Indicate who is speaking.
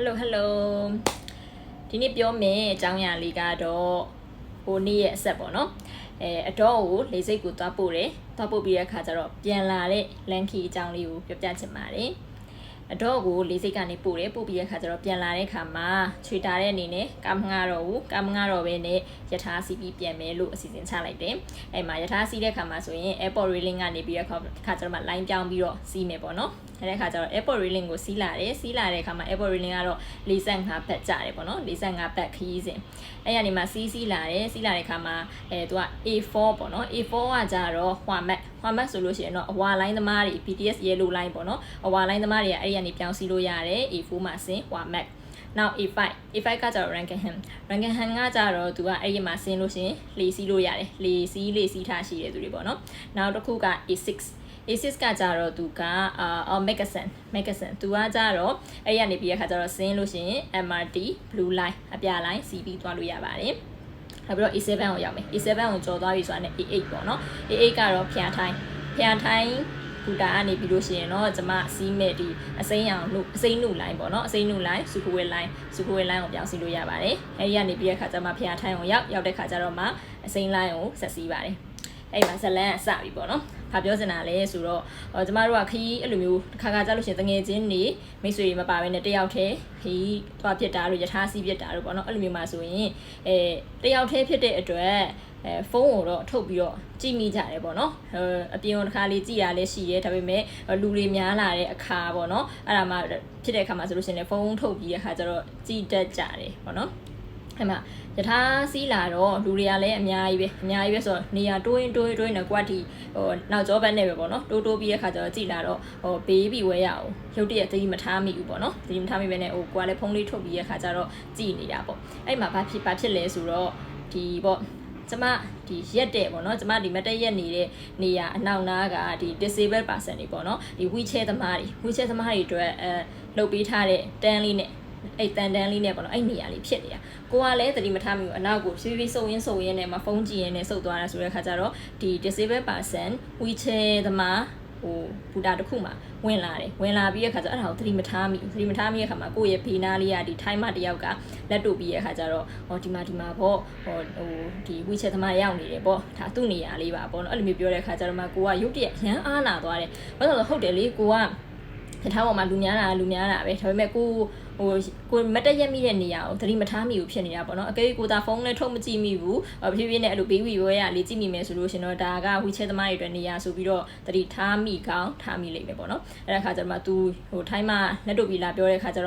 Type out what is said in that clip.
Speaker 1: Hello Hello ဒီနေ့ပြောမယ်အကြောင်းအရာလေးကတော့ဟိုနေ့ရဲ့အဆက်ပေါ့နော်အဲအတော့ကိုလေစိတ်ကိုသွားပို့တယ်သွားပို့ပြီးတဲ့အခါကျတော့ပြန်လာတဲ့လန်ခီအကြောင်းလေးကိုပြောပြချင်ပါတယ်အတော့ကိုလေစိတ်ကနေပို့တယ်ပို့ပြီးတဲ့အခါကျတော့ပြန်လာတဲ့အခါမှာချွေတာတဲ့အနေနဲ့ကာမငါတော့ဘူးကာမငါတော့ပဲနဲ့ယထာစီပြီးပြန်မယ်လို့အစီအစဉ်ချလိုက်တယ်အဲ့မှာယထာစီးတဲ့အခါမှာဆိုရင် airport railing ကနေပြီးတဲ့အခါခါကျတော့မှ line ပြောင်းပြီးတော့စီးမယ်ပေါ့နော် အဲ့တဲ့ခါကျတော့ airport railing ကိုစီးလာတယ်စီးလာတဲ့အခါမှာ airport railing ကတော့45ဘတ်ကျတယ်ပေါ့နော်45ဘတ်ခရီးစဉ်အဲ့ရနေမှာစီးစီးလာတယ်စီးလာတဲ့အခါမှာအဲသူက A4 ပေါ့နော် A4 ကကြတော့ဟွာမက်ဟွာမက်ဆိုလို့ရှိရင်တော့အဝါလိုင်းသမားတွေ BTS yellow line ပေါ့နော်အဝါလိုင်းသမားတွေကအဲ့ဒီကနေပြောင်းစီးလို့ရတယ် A4 မှာဆင်းဟွာမက် now A5 A5 ကကြတော့ Rankingham Rankingham ကကြတော့သူကအဲ့ဒီမှာဆင်းလို့ရှရင်လေစီးလို့ရတယ်လေစီးလေစီးထားရှိတဲ့သူတွေပေါ့နော်နောက်တစ်ခုက A6 A6 ကကြတော့သူကအာ Magasin Magasin သူကကြတော့အဲ့ဒီကနေပြီးတဲ့ခါကျတော့ဆင်းလို့ရှရင် MRT Blue Line အပြာ line စီးပြီးသွားလို့ရပါတယ်နောက်ပြီးတော့ A7 ကိုရောက်မယ် A7 ကိုကျော်သွားပြီဆိုတာနဲ့ A8 ပေါ့နော် A8 ကတော့ဖျားထိုင်းဖျားထိုင်းဘူတာကနေပြီးလို့ရှိရင်တော့ကျမစီးမဲ့ဒီအစိမ်းအောင်လို့အစိမ်းနုလိုင်းပေါ့နော်အစိမ်းနုလိုင်းစူကူဝဲလိုင်းစူကူဝဲလိုင်းကိုပြောင်းစီလို့ရပါတယ်အဲဒီကနေပြီးတဲ့ခါကျမှဖျားထိုင်းကိုရောက်ရောက်တဲ့ခါကျတော့မှအစိမ်းလိုင်းကိုဆက်စီးပါတယ် အဲ့မှာဇလန်ကစပြီပေါ့နော်။ဘာပြောစင်တာလဲဆိုတော့ဟောကျမတို့ကခီးအဲ့လိုမျိုးတစ်ခါခါကြားလို့ရှိရင်တငယ်ချင်းနေမိတ်ဆွေတွေမပါဘဲနဲ့တယောက်တည်းခီးသွားပြစ်တာတို့ယထာစီးပြစ်တာတို့ပေါ့နော်အဲ့လိုမျိုးမှာဆိုရင်အဲတယောက်တည်းဖြစ်တဲ့အတွက်အဲဖုန်းကိုတော့ထုတ်ပြီးတော့ကြည့်မိကြတယ်ပေါ့နော်အဲအပြင်ကတစ်ခါလေးကြည့်ရလဲရှိရဲဒါပေမဲ့လူတွေများလာတဲ့အခါပေါ့နော်အဲ့ဒါမှဖြစ်တဲ့အခါမှာဆိုလို့ရှိရင်လည်းဖုန်းထုတ်ပြီးတဲ့အခါကျတော့ကြည့်တတ်ကြတယ်ပေါ့နော် အဲ့မှာယထာစီးလာတော့လူတွေကလည်းအများကြီးပဲအများကြီးပဲဆိုတော့နေရာတိုးရင်တိုးရင်တိုးရင်တော့ကွက်တီဟိုနောက်ကျောဘက်နဲ့ပဲပေါ့နော်တိုးတိုးပြီးတဲ့ခါကျတော့ကြည်လာတော့ဟိုဘေးပြီးဝဲရအောင်ရုတ်တရက်သတိမထားမိဘူးပေါ့နော်သတိမထားမိပဲနဲ့ဟိုကွာလည်းဖုန်းလေးထုတ်ပြီးတဲ့ခါကျတော့ကြည်နေတာပေါ့အဲ့မှာဘာဖြစ်ဘာဖြစ်လဲဆိုတော့ဒီပေါ့ကျမဒီရက်တဲ့ပေါ့နော်ကျမဒီမတက်ရက်နေတဲ့နေရာအနောက်နားကဒီ disabled person တွေပေါ့နော်ဒီ wheelchair သမားတွေ wheelchair သမားတွေအတွက်အဲလှုပ်ပေးထားတဲ့တန်းလေးနဲ့ အဲ့တန်တန်းလေးနဲ့ပေါ့နော်အဲ့နေရာလေးဖြစ်နေတာကိုကလည်းသတိမထားမိဘူးအနောက်ကိုဖြည်းဖြည်းစုံရင်းစုံရင်းနဲ့မဖုန်းကြည့်ရင်းနဲ့စုပ်သွားတာဆိုတဲ့ခါကျတော့ဒီ disabled person wheelchair သမားဟိုဘူတာတစ်ခုမှဝင်လာတယ်ဝင်လာပြီးတဲ့ခါကျတော့အဲ့ဒါကိုသတိမထားမိဘူးသတိမထားမိတဲ့ခါမှာကိုယ့်ရဲ့ဖေးနာလေးကဒီထိုင်းမတယောက်ကလက်တို့ပြီးတဲ့ခါကျတော့ဟောဒီမှာဒီမှာပေါ့ဟိုဟိုဒီ wheelchair သမားရောက်နေတယ်ပေါ့ဒါသူ့နေရာလေးပါပေါ့နော်အဲ့လိုမျိုးပြောတဲ့ခါကျတော့မှကိုကရုတ်တရက်ရမ်းအားနာသွားတယ်ဘာလို့လဲဆိုတော့ဟုတ်တယ်လေကိုက တထားပေါ်မှာလူများတာလူများတာပဲဒါပေမဲ့ကိုဟိုကိုမတက်ရက်မိတဲ့နေရာကိုသတိမထားမိဘူးဖြစ်နေတာပေါ့နော်အကယ်၍ကိုသာဖုန်းနဲ့ထုတ်မကြည့်မိဘူးဖြည်းဖြည်းနဲ့အဲ့လိုဘေးဝီဝဲရလေးကြည့်မိမယ်ဆိုလို့ရှင်တော့ဒါကဝီချဲသမားတွေအတွက်နေရာဆိုပြီးတော့သတိထားမိကောင်းထားမိလိမ့်မယ်ပေါ့နော်အဲ့ဒါခါကျတော့မှ तू ဟိုထိုင်းမှာလက်တို့ပြီးလာပြောတဲ့ခါကျ